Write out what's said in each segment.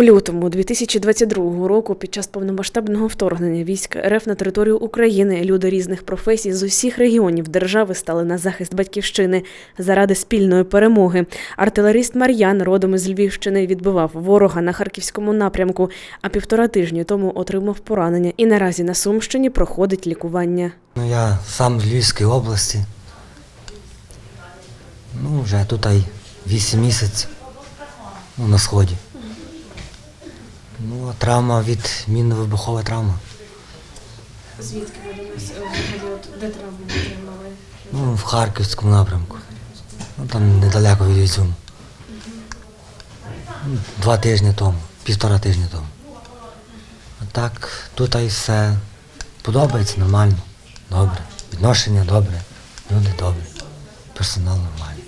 У лютому 2022 року, під час повномасштабного вторгнення військ РФ на територію України, люди різних професій з усіх регіонів держави стали на захист батьківщини заради спільної перемоги. Артилеріст Мар'ян, родом із Львівщини, відбивав ворога на харківському напрямку, а півтора тижні тому отримав поранення і наразі на Сумщині проходить лікування. Ну, я сам з Львівської області. Ну, вже тут 8 місяців ну, на сході. Травма від мінно-вибухова травма. Звідки ви де травму отримали? Ну, в Харківському напрямку. Ну, там недалеко від Ізюму. Два тижні тому, півтора тижні тому. А так, тут ай все подобається нормально, добре. Відношення добре, люди добрі, персонал нормальний.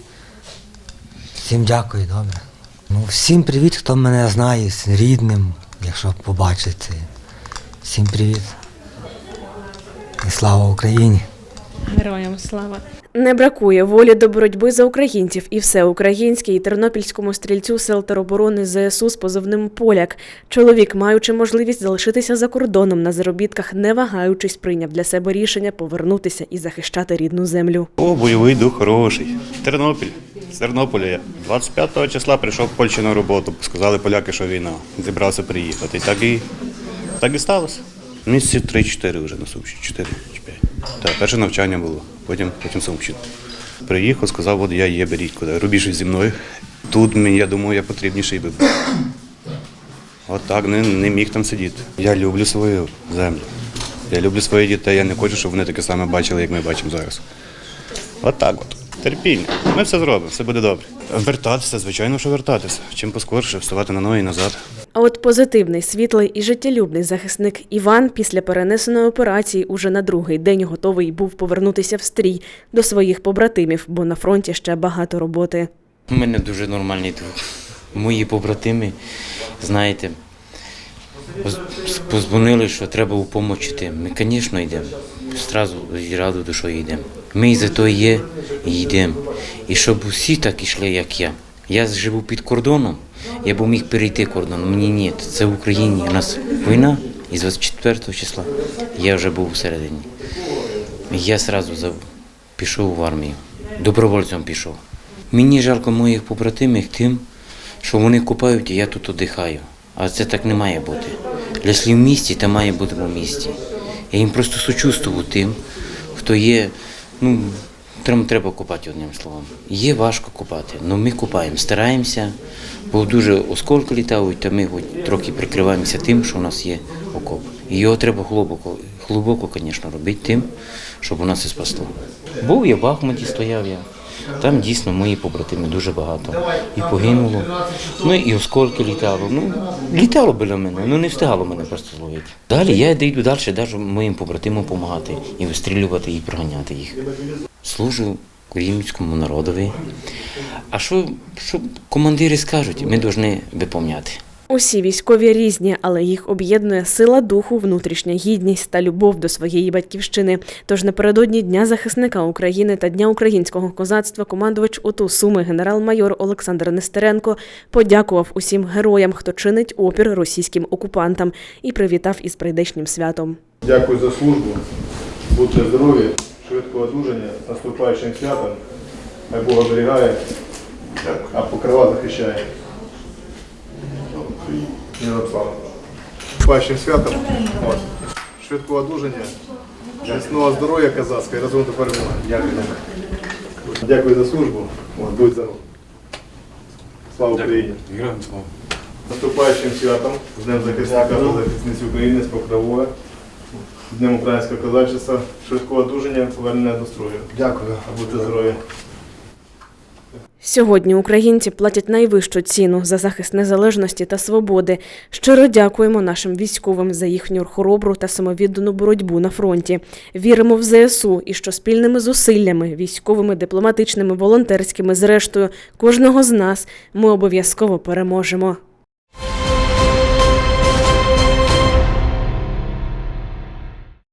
Всім дякую, добре. Ну, всім привіт, хто мене знає, рідним, якщо побачите. Всім привіт. І слава Україні! Героям слава! Не бракує волі до боротьби за українців і все українське, і тернопільському стрільцю сил тероборони ЗСУ з позивним Поляк. Чоловік, маючи можливість залишитися за кордоном на заробітках, не вагаючись, прийняв для себе рішення повернутися і захищати рідну землю. О, бойовий дух хороший. Тернопіль. З Тернополя я. 25 числа прийшов в Польщу на роботу. Сказали поляки, що війна. Зібрався приїхати. І так і, так і сталося. Місяці 3-4 вже на Сумщині. 4 чи 5. Так, перше навчання було, потім, потім Сумщина. Приїхав, сказав, от я є, беріть куди. Щось зі мною. Тут я думаю, я потрібніший би був. От так не, не міг там сидіти. Я люблю свою землю. Я люблю своїх дітей, я не хочу, щоб вони таке саме бачили, як ми бачимо зараз. От так от. Терпіння. Ми все зробимо, все буде добре. Вертатися, звичайно, що вертатися. Чим поскорше, вставати на ноги і назад. А от позитивний, світлий і життєлюбний захисник Іван після перенесеної операції уже на другий день готовий був повернутися в стрій до своїх побратимів, бо на фронті ще багато роботи. У мене дуже нормальний друг. Мої побратими, знаєте, позвонили, що треба у допомогу йти. Ми, звісно, йдемо. Зразу з раду душою йдемо. Ми за то є і йдемо. І щоб усі так йшли, як я. Я живу під кордоном, я б міг перейти кордон. Мені ні, це в Україні. У нас війна і з 24 числа я вже був всередині. Я одразу пішов в армію. Добровольцем пішов. Мені жалко моїх побратимів тим, що вони купають, і я тут одихаю. А це так не має бути. Якщо в місті, то має бути в місті. Я їм просто сочувствую тим, хто є, ну, треба, купати одним словом. Є важко купати, але ми купаємо, стараємося, бо дуже осколки літають, то ми хоч трохи прикриваємося тим, що у нас є окоп. І його треба глибоко, глибоко, звісно, робити тим, щоб у нас і спасло. Був я в Бахмуті, стояв я. Там дійсно мої побратими дуже багато. І погинуло. Ну і осколки літало. Ну, літало біля мене, ну не встигало мене просто зловити. Далі я йду далі, навіть моїм побратимам допомагати і вистрілювати, і проганяти їх. Служу українському народові. А що, що командири скажуть, ми повинні виповняти. Усі військові різні, але їх об'єднує сила духу, внутрішня гідність та любов до своєї батьківщини. Тож напередодні Дня захисника України та Дня українського козацтва командувач ОТУ Суми генерал-майор Олександр Нестеренко подякував усім героям, хто чинить опір російським окупантам, і привітав із прийдешнім святом. Дякую за службу. Будьте здорові, швидкого одужання, наступаючим святом. Хай Бог оберігає, а покрива захищає. Героям слава. З святом. Швидкого одужання, міцного здоров'я козацького і разом до перемоги. Дякую. Дякую за службу. От, будь здоров. Слава Україні. З Наступаючим святом, з Днем захисника та захисниці України з покровою. З Днем українського козачества, швидкого одужання, повернення до строю. Дякую. А будьте здорові. Сьогодні українці платять найвищу ціну за захист незалежності та свободи. Щиро дякуємо нашим військовим за їхню хоробру та самовіддану боротьбу на фронті. Віримо в ЗСУ і що спільними зусиллями, військовими, дипломатичними, волонтерськими, зрештою, кожного з нас ми обов'язково переможемо.